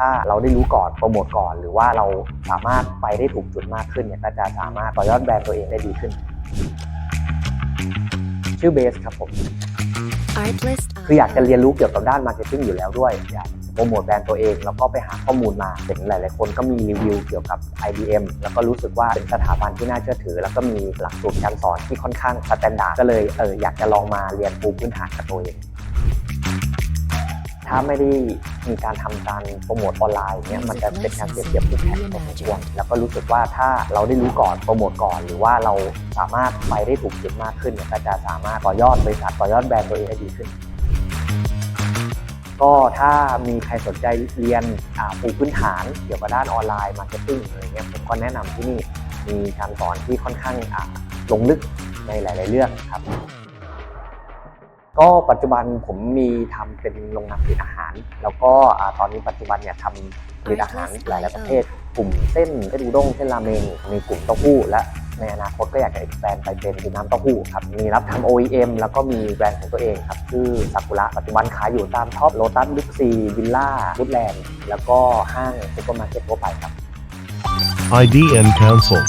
ถ้าเราได้รู้ก่อนโปรโมทก่อน หรือว่าเราสามารถไปได้ถูกจุดมากขึ้นเนี่ยก็จะสามารถต่อยอดแบรนด์ตัวเองได้ดีขึ้น ชื่อเบสครับผม Artlist คืออยากจะเรียนรู้เกี่ยวกับด้านมาร์เก็ตติ้งอยู่แล้วด้วยอยากโปรโมทแบรนด์ตัวเอง แล้วก็ไปหาข้อมูลมาเห็นหลาย ๆ คนก็มีรีวิวเกี่ยวกับ IBM แล้วก็รู้สึกว่าเป็นสถาบันที่น่าเชื่อถือ แล้วก็มีหลักสูตรการสอนที่ค่อนข้างสแตนดาร์ดก็เลยเอออยากจะลองมาเรียนปูพื้นฐานกับตัวเอง ถ้าไม่ได้ มีการทำการโปรโมทออนไลน์เนี่ยมันจะเป็นการเสียเปรียบคู่แข่งพอสมควรแล้วก็รู้สึกว่าถ้าเราได้รู้ก่อนโปรโมทก่อน หรือว่าเราสามารถไปได้ถูกจุดมากขึ้นเนี่ยก็จะสามารถต่อยอดบริษัทต่อยอดแบรนด์ตัวเองได้ดีขึ้น ก็ถ้ามีใครสนใจเรียนอ่าปูพื้นฐานเกี่ยวกับด้านออนไลน์มาร์เก็ตติ้งอะไรเงี้ยผมก็แนะนำที่นี่มีการสอนที่ค่อนข้างอ่าลงลึกในหลาย ๆ เรื่องครับ ก็ปัจจุบันผมมีทำเป็นโรงงานผลิตอาหาร แล้วก็ตอนนี้ปัจจุบันเนี่ยทำผลิตอาหารหลายประเภทกลุ่มเส้นเส้นอุด้งเส้นราเมงมีกลุ่มเต้าหู้และในอนาคตก็อยากจะ expand ไปเป็นน้ำเต้าหู้ครับ มีรับทำ OEM แล้วก็มีแบรนด์ของตัวเองครับ ชื่อซากุระปัจจุบันขายอยู่ตามท็อปโลตัสบิ๊กซีวิลล่าฟูดแลนด์แล้วก็ห้างซุปเปอร์มาร์เก็ตทั่วไปครับ IDN Council